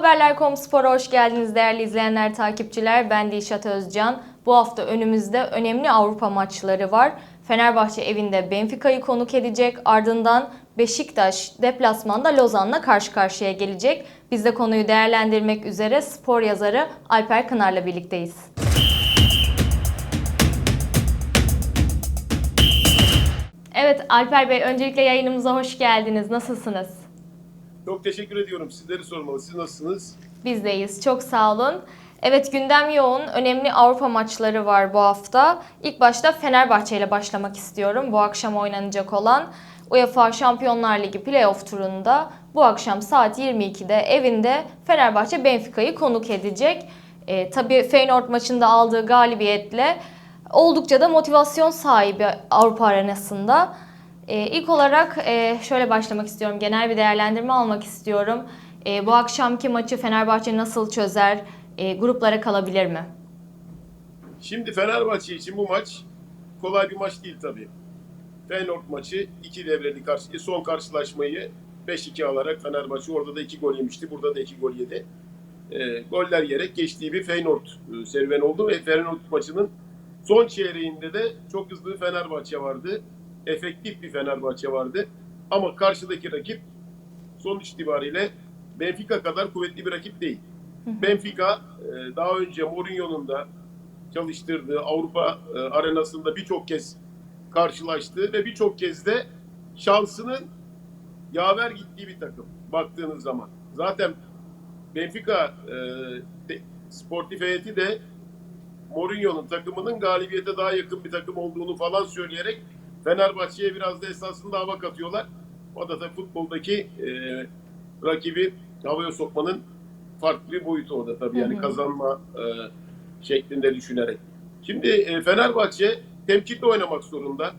Haberler.com Spor'a hoş geldiniz değerli izleyenler, takipçiler. Ben Dilşat Özcan. Bu hafta önümüzde önemli Avrupa maçları var. Fenerbahçe evinde Benfica'yı konuk edecek. Ardından Beşiktaş deplasmanda Lozan'la karşı karşıya gelecek. Biz de konuyu değerlendirmek üzere spor yazarı Alper Kınar'la birlikteyiz. Evet Alper Bey öncelikle yayınımıza hoş geldiniz. Nasılsınız? Çok teşekkür ediyorum. Sizleri sormalı. Siz nasılsınız? Bizdeyiz. Çok sağ olun. Evet gündem yoğun. Önemli Avrupa maçları var bu hafta. İlk başta Fenerbahçe ile başlamak istiyorum. Bu akşam oynanacak olan UEFA Şampiyonlar Ligi playoff turunda bu akşam saat 22'de evinde Fenerbahçe Benfica'yı konuk edecek. E, tabii Feyenoord maçında aldığı galibiyetle oldukça da motivasyon sahibi Avrupa arenasında. E, ilk olarak e, şöyle başlamak istiyorum. Genel bir değerlendirme almak istiyorum. E, bu akşamki maçı Fenerbahçe nasıl çözer? E, gruplara kalabilir mi? Şimdi Fenerbahçe için bu maç kolay bir maç değil tabii. Feyenoord maçı iki devreli karşı, son karşılaşmayı 5-2 alarak Fenerbahçe orada da 2 gol yemişti. Burada da 2 gol yedi. E, goller yerek geçtiği bir Feyenoord e, oldu ve Feyenoord maçının son çeyreğinde de çok hızlı Fenerbahçe vardı. Efektif bir Fenerbahçe vardı. Ama karşıdaki rakip sonuç itibariyle Benfica kadar kuvvetli bir rakip değil. Benfica e, daha önce Mourinho'nun da çalıştırdığı Avrupa e, arenasında birçok kez karşılaştığı ve birçok kez de şansının yaver gittiği bir takım baktığınız zaman. Zaten Benfica e, sportif heyeti de Mourinho'nun takımının galibiyete daha yakın bir takım olduğunu falan söyleyerek Fenerbahçe'ye biraz da esasında hava katıyorlar. O da tabii futboldaki e, rakibi havaya sokmanın farklı bir boyutu o da tabii yani Hı hı. kazanma e, şeklinde düşünerek. Şimdi e, Fenerbahçe temkinli oynamak zorunda.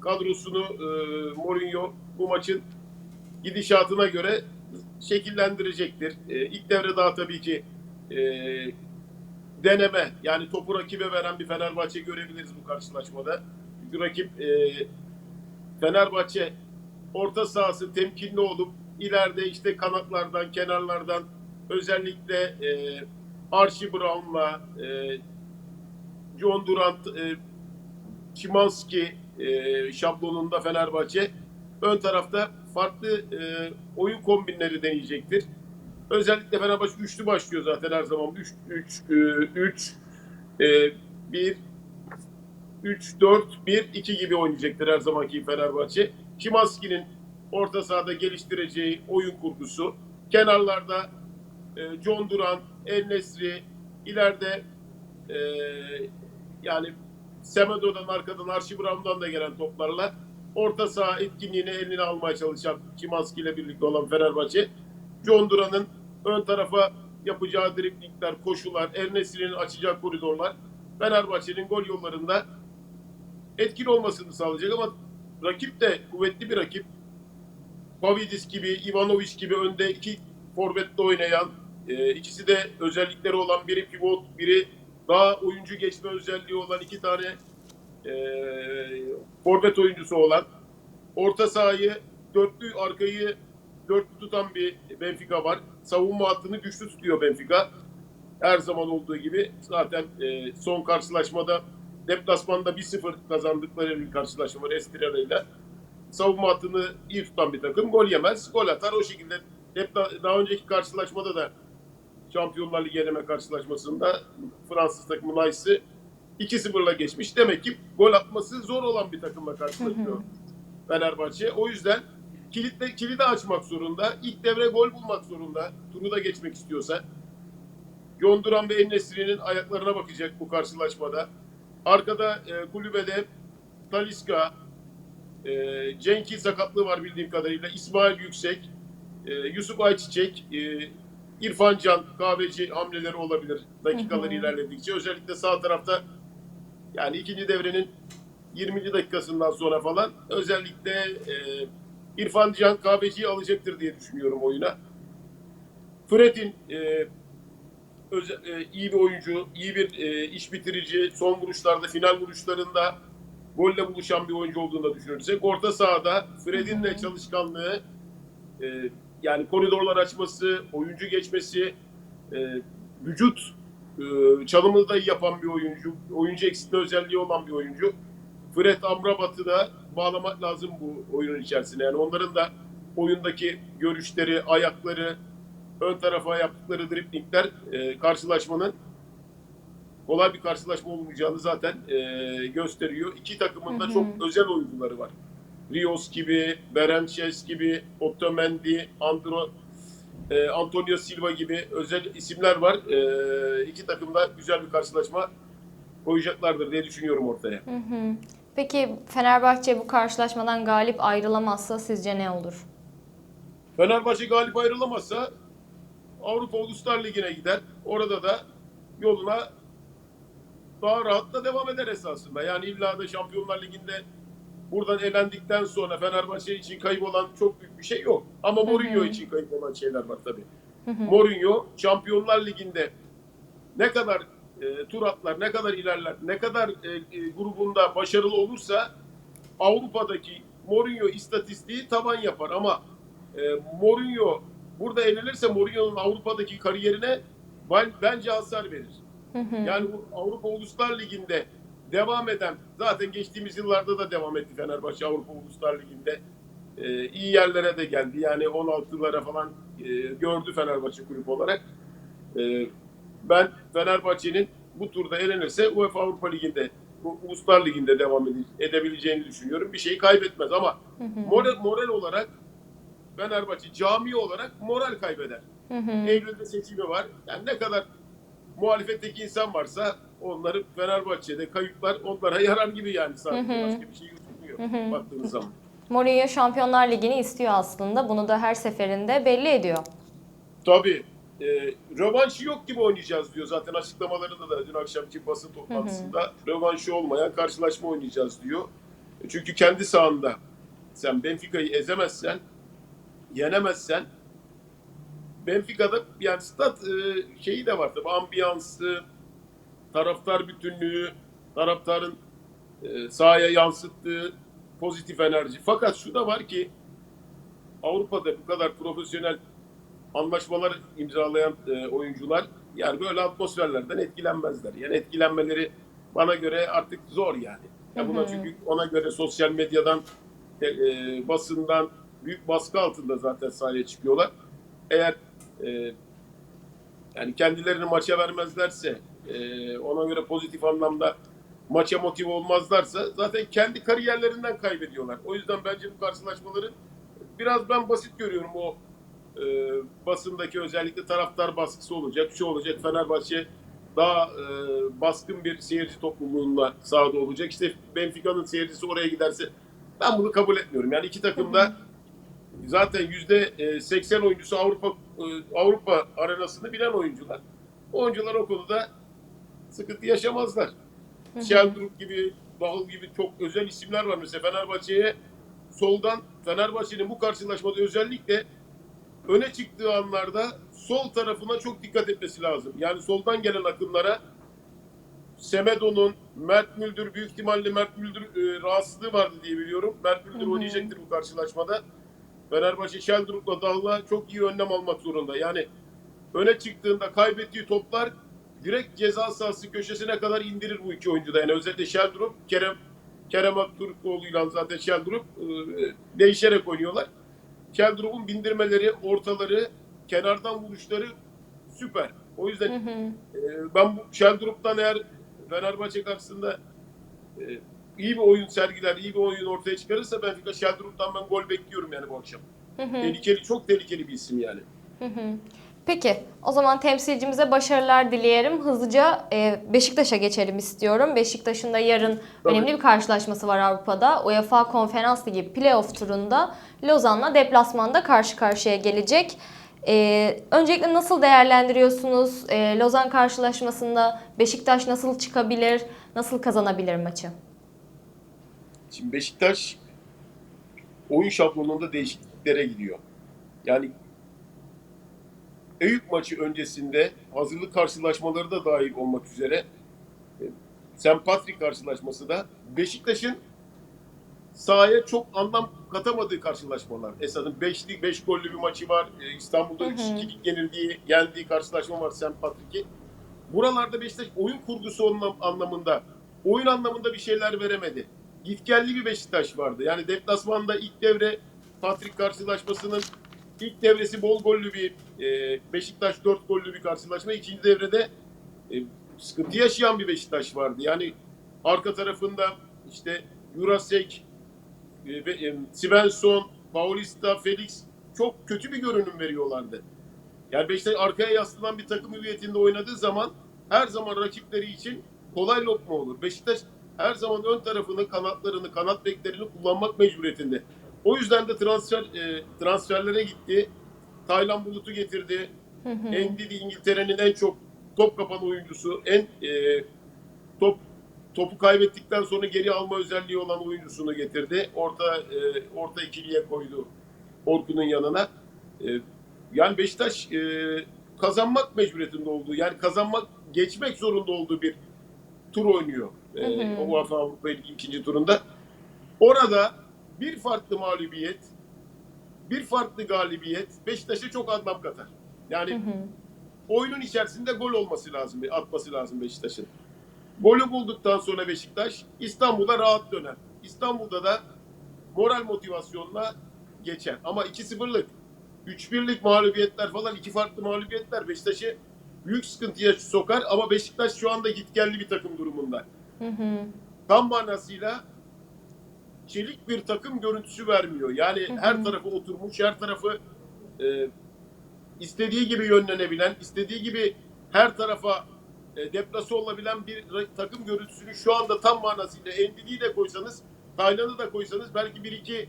Kadrosunu e, Mourinho bu maçın gidişatına göre şekillendirecektir. E, ilk devre daha tabii ki e, deneme yani topu rakibe veren bir Fenerbahçe görebiliriz bu karşılaşmada. Rakip e, Fenerbahçe orta sahası temkinli olup ileride işte kanatlardan, kenarlardan özellikle e, Archie Brown'la e, John Durant, e, Şimanski e, şablonunda Fenerbahçe ön tarafta farklı e, oyun kombinleri deneyecektir. Özellikle Fenerbahçe üçlü başlıyor zaten her zaman. 3 3 3 1 3 4 1 2 gibi oynayacaktır her zamanki Fenerbahçe. Şimanski'nin orta sahada geliştireceği oyun kurgusu, kenarlarda e, John Duran, El Nesri, ileride e, yani Semedo'dan arkadan Brown'dan da gelen toplarla orta saha etkinliğini eline almaya çalışan Şimanski ile birlikte olan Fenerbahçe. John Duran'ın ön tarafa yapacağı driplingler, koşular, El Nesri'nin açacağı koridorlar Fenerbahçe'nin gol yollarında etkili olmasını sağlayacak ama rakip de kuvvetli bir rakip. Pavidis gibi, Ivanovic gibi önde iki forvetle oynayan, e, ikisi de özellikleri olan biri pivot, biri daha oyuncu geçme özelliği olan iki tane e, forvet oyuncusu olan, orta sahayı, dörtlü arkayı dörtlü tutan bir Benfica var. Savunma hattını güçlü tutuyor Benfica. Her zaman olduğu gibi zaten e, son karşılaşmada deplasmanda 1-0 kazandıkları bir karşılaşma var Estirela ile. Savunma hattını iyi tutan bir takım. Gol yemez, gol atar. O şekilde hep da- daha önceki karşılaşmada da Şampiyonlar Ligi eleme karşılaşmasında Fransız takımı Nice'ı 2-0'la geçmiş. Demek ki gol atması zor olan bir takımla karşılaşıyor Fenerbahçe. O yüzden kilitle, kilidi açmak zorunda. İlk devre gol bulmak zorunda. Turu da geçmek istiyorsa. John Duran ve En-Nesyri'nin ayaklarına bakacak bu karşılaşmada. Arkada e, kulübede Taliska, e, Cenk'in sakatlığı var bildiğim kadarıyla. İsmail Yüksek, e, Yusuf Ayçiçek, e, İrfan Can kahveci hamleleri olabilir dakikalar Hı hı. ilerledikçe. Özellikle sağ tarafta yani ikinci devrenin 20. dakikasından sonra falan özellikle e, İrfan Can kahveciyi alacaktır diye düşünüyorum oyuna. Fred'in e, öze- e, iyi bir oyuncu, iyi bir e, iş bitirici, son vuruşlarda, final vuruşlarında golle buluşan bir oyuncu olduğunu da düşünürsek. Orta sahada Fred'in de çalışkanlığı, e, yani koridorlar açması, oyuncu geçmesi, e, vücut e, çalımını da iyi yapan bir oyuncu. Oyuncu eksiltme özelliği olan bir oyuncu. Fred Amrabat'ı da bağlamak lazım bu oyunun içerisine. Yani onların da oyundaki görüşleri, ayakları, ön tarafa yaptıkları driplingler e, karşılaşmanın kolay bir karşılaşma olmayacağını zaten e, gösteriyor. İki takımın da çok özel oyuncuları var. Rios gibi, Berençes gibi, Otamendi, Andro, e, Antonio Silva gibi özel isimler var. E, iki takım da güzel bir karşılaşma koyacaklardır diye düşünüyorum ortaya. Hı hı. Peki Fenerbahçe bu karşılaşmadan galip ayrılamazsa sizce ne olur? Fenerbahçe galip ayrılamazsa Avrupa Uluslar Ligi'ne gider. Orada da yoluna daha rahat da devam eder esasında. Yani illa da Şampiyonlar Ligi'nde buradan elendikten sonra Fenerbahçe için kayıp olan çok büyük bir şey yok. Ama Mourinho hı. için kayıp olan şeyler var tabii. Hı hı. Mourinho Şampiyonlar Ligi'nde ne kadar e, tur atlar, ne kadar ilerler, ne kadar e, e, grubunda başarılı olursa Avrupa'daki Mourinho istatistiği taban yapar ama e, Mourinho burada elenirse Mourinho'nun Avrupa'daki kariyerine ben, bence hasar verir. Hı hı. Yani bu Avrupa Uluslar Ligi'nde devam eden, zaten geçtiğimiz yıllarda da devam etti Fenerbahçe Avrupa Uluslar Ligi'nde. Ee, iyi yerlere de geldi. Yani 16'lara falan e, gördü Fenerbahçe kulüp olarak. Ee, ben Fenerbahçe'nin bu turda elenirse UEFA Avrupa Ligi'nde, bu Uluslar Ligi'nde devam ede- edebileceğini düşünüyorum. Bir şeyi kaybetmez ama Hı hı. moral, moral olarak Fenerbahçe cami olarak moral kaybeder. Hı hı. Eylül'de seçimi var. Yani ne kadar muhalefetteki insan varsa onları Fenerbahçe'de kayıplar onlara yarar gibi yani sadece Hı hı. başka bir şey gözükmüyor Hı hı. baktığınız zaman. Mourinho Şampiyonlar Ligi'ni istiyor aslında. Bunu da her seferinde belli ediyor. Tabii e, rövanşı yok gibi oynayacağız diyor zaten açıklamalarında da dün akşamki basın toplantısında rövanşı olmayan karşılaşma oynayacağız diyor. E, Çünkü kendi sahanda sen Benfica'yı ezemezsen, yenemezsen Benfica'da yani stat e, şeyi de var tabii ambiyansı, taraftar bütünlüğü, taraftarın e, sahaya yansıttığı pozitif enerji. Fakat şu da var ki Avrupa'da bu kadar profesyonel anlaşmalar imzalayan e, oyuncular yani böyle atmosferlerden etkilenmezler. Yani etkilenmeleri bana göre artık zor yani. Ya Hı buna hı. çünkü ona göre sosyal medyadan, e, e, basından büyük baskı altında zaten sahaya çıkıyorlar. Eğer e, yani kendilerini maça vermezlerse, e, ona göre pozitif anlamda maça motive olmazlarsa zaten kendi kariyerlerinden kaybediyorlar. O yüzden bence bu karşılaşmaları biraz ben basit görüyorum o e, basındaki özellikle taraftar baskısı olacak. Şu olacak Fenerbahçe daha e, baskın bir seyirci topluluğunda sahada olacak. İşte Benfica'nın seyircisi oraya giderse ben bunu kabul etmiyorum. Yani iki takım da zaten yüzde e, 80 oyuncusu Avrupa e, Avrupa arenasını bilen oyuncular. O oyuncular o konuda sıkıntı yaşamazlar. Sheldrup gibi, Bahıl gibi çok özel isimler var. Mesela Fenerbahçe'ye soldan Fenerbahçe'nin bu karşılaşmada özellikle öne çıktığı anlarda sol tarafına çok dikkat etmesi lazım. Yani soldan gelen akımlara Semedo'nun, Mert Müldür, büyük ihtimalle Mert Müldür e, rahatsızlığı vardı diye biliyorum. Mert Müldür Hı hı. oynayacaktır bu karşılaşmada. Fenerbahçe Sheldrup'la Dahla çok iyi önlem almak zorunda. Yani öne çıktığında kaybettiği toplar direkt ceza sahası köşesine kadar indirir bu iki oyuncu da. Yani özellikle Sheldrup, Kerem Kerem Aktürkoğlu'yla zaten Sheldrup e, değişerek oynuyorlar. Sheldrup'un bindirmeleri, ortaları, kenardan vuruşları süper. O yüzden Hı hı. ee, ben bu Sheldrup'tan eğer Fenerbahçe karşısında e, iyi bir oyun sergiler, iyi bir oyun ortaya çıkarırsa Benfica Sheldrup'tan ben gol bekliyorum yani bu akşam. Hı hı. Tehlikeli, çok tehlikeli bir isim yani. Hı hı. Peki o zaman temsilcimize başarılar dileyelim. Hızlıca e, Beşiktaş'a geçelim istiyorum. Beşiktaş'ın da yarın Tabii. önemli bir karşılaşması var Avrupa'da. UEFA Konferans Ligi playoff turunda Lozan'la deplasmanda karşı karşıya gelecek. E, öncelikle nasıl değerlendiriyorsunuz? E, Lozan karşılaşmasında Beşiktaş nasıl çıkabilir? Nasıl kazanabilir maçı? Şimdi Beşiktaş oyun şablonunda değişikliklere gidiyor. Yani Eyüp maçı öncesinde hazırlık karşılaşmaları da dahil olmak üzere e, St. Patrick karşılaşması da Beşiktaş'ın sahaya çok anlam katamadığı karşılaşmalar. Esad'ın 5'lik 5 gollü bir maçı var. Ee, İstanbul'da Hı hı. 3-2'lik yenildiği, yendiği karşılaşma var St. Patrick'i. Buralarda Beşiktaş oyun kurgusu anlam- anlamında, oyun anlamında bir şeyler veremedi. Gitgelli bir Beşiktaş vardı. Yani deplasmanda ilk devre Patrick karşılaşmasının ilk devresi bol gollü bir e, Beşiktaş 4 gollü bir karşılaşma. İkinci devrede e, sıkıntı yaşayan bir Beşiktaş vardı. Yani arka tarafında işte Jurasek, e, e, Svensson, Paulista, Felix çok kötü bir görünüm veriyorlardı. Yani Beşiktaş arkaya yaslanan bir takım hüviyetinde oynadığı zaman her zaman rakipleri için kolay lokma olur. Beşiktaş her zaman ön tarafını, kanatlarını, kanat beklerini kullanmak mecburiyetinde. O yüzden de transfer e, transferlere gitti. Taylan Bulut'u getirdi. Hı hı. Endidi İngiltere'nin en çok top kapan oyuncusu, en e, top topu kaybettikten sonra geri alma özelliği olan oyuncusunu getirdi. Orta e, orta ikiliye koydu Orkun'un yanına. E, yani Beşiktaş e, kazanmak mecburiyetinde olduğu, yani kazanmak, geçmek zorunda olduğu bir tur oynuyor. E, Hı hı. o UEFA Avrupa Ligi ikinci turunda. Orada bir farklı mağlubiyet, bir farklı galibiyet Beşiktaş'a çok anlam katar. Yani Hı hı. oyunun içerisinde gol olması lazım, atması lazım Beşiktaş'ın. Golü bulduktan sonra Beşiktaş İstanbul'a rahat döner. İstanbul'da da moral motivasyonla geçer. Ama 2-0'lık, 3-1'lik mağlubiyetler falan iki farklı mağlubiyetler Beşiktaş'ı büyük sıkıntıya sokar ama Beşiktaş şu anda gitgelli bir takım durumunda. Hı hı. Tam manasıyla çelik bir takım görüntüsü vermiyor. Yani Hı hı. her tarafı oturmuş, her tarafı e, istediği gibi yönlenebilen, istediği gibi her tarafa e, deplase olabilen bir takım görüntüsünü şu anda tam manasıyla Endidi'yi de koysanız, Taylan'ı da koysanız belki bir iki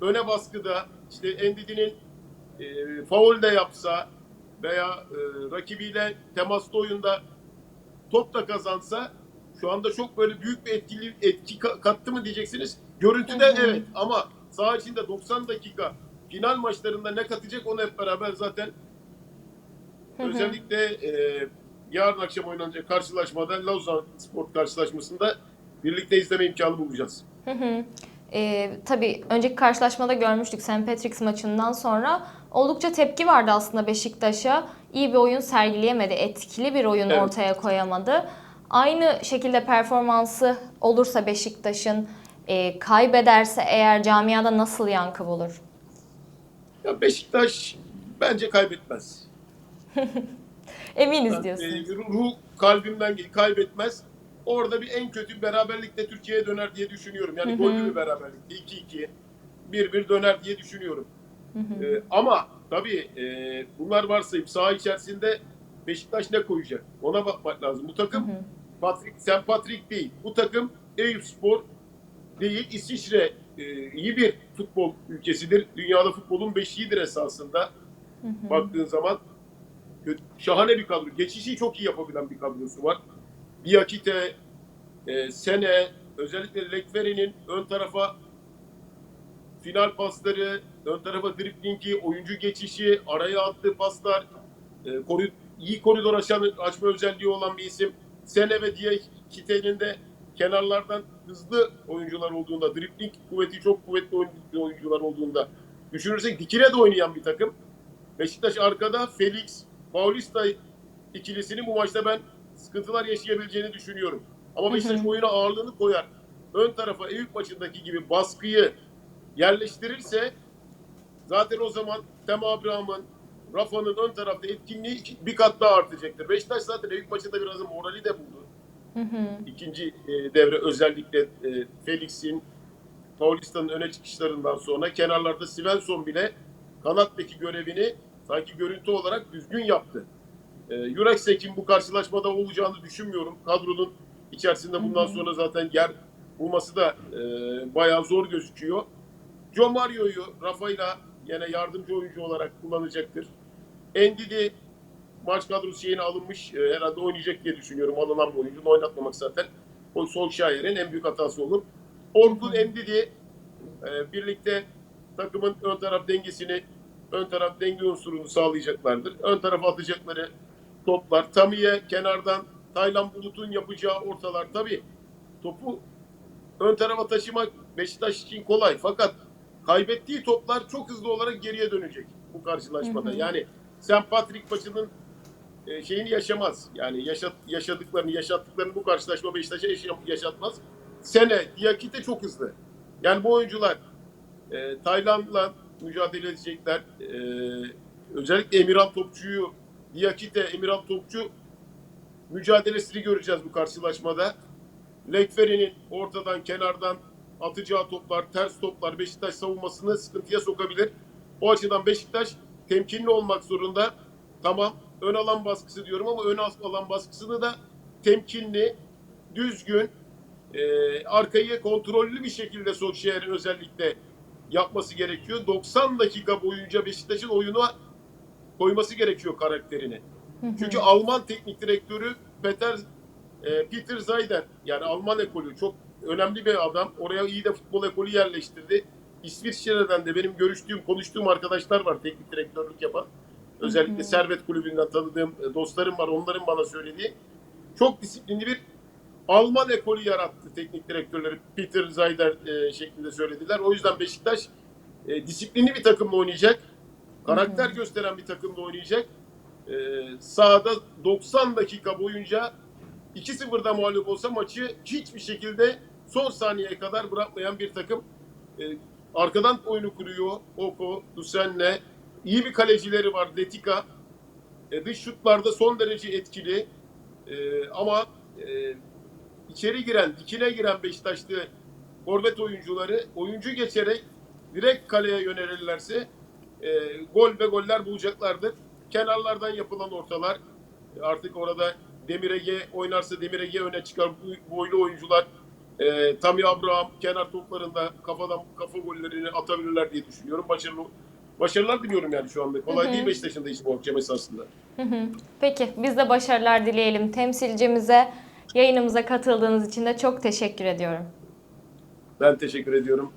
öne baskıda işte Endidi'nin e, faul de yapsa veya e, rakibiyle temaslı oyunda top da kazansa şu anda çok böyle büyük bir etkili etki ka- kattı mı diyeceksiniz. Görüntüde Hı hı. evet ama saha içinde 90 dakika final maçlarında ne katacak onu hep beraber zaten Hı hı. özellikle e, yarın akşam oynanacak karşılaşmada Lozan Sport karşılaşmasında birlikte izleme imkanı bulacağız. Hı hı. Ee, tabii önceki karşılaşmada görmüştük St. Patrick's maçından sonra oldukça tepki vardı aslında Beşiktaş'a. İyi bir oyun sergileyemedi, etkili bir oyun Evet. ortaya koyamadı. Aynı şekilde performansı olursa Beşiktaş'ın e, kaybederse eğer camiada nasıl yankı bulur? Ya Beşiktaş bence kaybetmez. Eminiz Ben, diyorsun. e, ruh kalbimden kaybetmez. Orada bir en kötü beraberlikle Türkiye'ye döner diye düşünüyorum. Yani gollü bir beraberlikte 2-2 1-1 döner diye düşünüyorum. Hı hı. Ee, ama tabii e, bunlar varsayıp saha içerisinde Beşiktaş ne koyacak? Ona bakmak lazım. Bu Hı takım hı. Patrick, St. Patrick değil. Bu takım Eyüp Spor değil. İsviçre e, iyi bir futbol ülkesidir. Dünyada futbolun beşiğidir esasında Hı hı. baktığın zaman. Şahane bir kadro. Geçişi çok iyi yapabilen bir kadrosu var. Diakite, e, Sene, özellikle Lekveri'nin ön tarafa final pasları, ön tarafa driblingi, oyuncu geçişi, araya attığı paslar, e, korid- iyi koridor açan, açma özelliği olan bir isim. Sene ve Diakite'nin de kenarlardan hızlı oyuncular olduğunda, dribling kuvveti çok kuvvetli oyun- oyuncular olduğunda düşünürsek dikine de oynayan bir takım. Beşiktaş arkada Felix, Paulista ikilisini bu maçta ben sıkıntılar yaşayabileceğini düşünüyorum. Ama Beşiktaş oyuna ağırlığını koyar. Ön tarafa Eyüp maçındaki gibi baskıyı yerleştirirse zaten o zaman Tem Abraham'ın, Rafa'nın ön tarafta etkinliği iki- bir kat daha artacaktır. Beşiktaş zaten Eyüp maçında biraz morali de buldu. Hı hı. İkinci e, devre özellikle e, Felix'in, Paulista'nın öne çıkışlarından sonra kenarlarda Svensson bile kanat beki görevini sanki görüntü olarak düzgün yaptı. E, Jureksek'in bu karşılaşmada olacağını düşünmüyorum. Kadronun içerisinde bundan Hı hı. sonra zaten yer bulması da e, bayağı zor gözüküyor. Joe Mario'yu Rafa'yla yine yardımcı oyuncu olarak kullanacaktır. Endidi maç kadrosu şeyine alınmış. e, herhalde oynayacak diye düşünüyorum. Alınan bir oyuncunu oynatmamak zaten o Solskjaer'in en büyük hatası olur. Orkun Endidi e, birlikte takımın ön taraf dengesini, ön taraf denge unsurunu sağlayacaklardır. Ön tarafa atacakları toplar. Tamiye kenardan Taylan Bulut'un yapacağı ortalar. Tabii topu ön tarafa taşımak Beşiktaş için kolay. Fakat kaybettiği toplar çok hızlı olarak geriye dönecek bu karşılaşmada. Hı hı. Yani St. Patrick maçının e, şeyini yaşamaz. Yani yaşat, yaşadıklarını, yaşattıklarını bu karşılaşma Beşiktaş'a yaşatmaz. Sene, Diakite çok hızlı. Yani bu oyuncular e, Tayland'la mücadele edecekler. E, özellikle Emirhan Topçu'yu, Diakite, Emirhan Topçu mücadelesini göreceğiz bu karşılaşmada. Lekferi'nin ortadan, kenardan atacağı toplar, ters toplar Beşiktaş savunmasını sıkıntıya sokabilir. O açıdan Beşiktaş temkinli olmak zorunda. Tamam ön alan baskısı diyorum ama ön alan baskısını da temkinli, düzgün, e, arkayı kontrollü bir şekilde Solskjaer'in özellikle yapması gerekiyor. 90 dakika boyunca Beşiktaş'ın oyuna koyması gerekiyor karakterini. Çünkü Alman teknik direktörü Peter e, Peter Zayden yani Alman ekolü çok önemli bir adam. Oraya iyi de futbol ekolü yerleştirdi. İsviçre'den de benim görüştüğüm, konuştuğum arkadaşlar var teknik direktörlük yapan. Özellikle Servet Kulübü'nden tanıdığım e, dostlarım var. Onların bana söylediği çok disiplinli bir Alman ekolü yarattı teknik direktörleri. Peter Zayder e, şeklinde söylediler. O yüzden Beşiktaş e, disiplinli bir takımla oynayacak. Karakter gösteren bir takımla oynayacak. E, sahada 90 dakika boyunca 2-0'da mağlup olsa maçı hiçbir şekilde son saniyeye kadar bırakmayan bir takım. E, arkadan oyunu kuruyor. Oko, Dusen'le. iyi bir kalecileri var. Detika. E, dış şutlarda son derece etkili. E, ama e, içeri giren, dikine giren Beşiktaşlı forvet oyuncuları oyuncu geçerek direkt kaleye yönelirlerse e, gol ve goller bulacaklardır. Kenarlardan yapılan ortalar e, artık orada Demir Ege oynarsa Demir Ege öne çıkar. Bu boylu oyuncular e, Tammy Abraham kenar toplarında kafadan kafa gollerini atabilirler diye düşünüyorum. Başarılı başarılar diliyorum yani şu anda. Kolay Hı hı. değil Beşiktaş'ın da iş bu akşam esasında. Hı hı. Peki biz de başarılar dileyelim temsilcimize. Yayınımıza katıldığınız için de çok teşekkür ediyorum. Ben teşekkür ediyorum.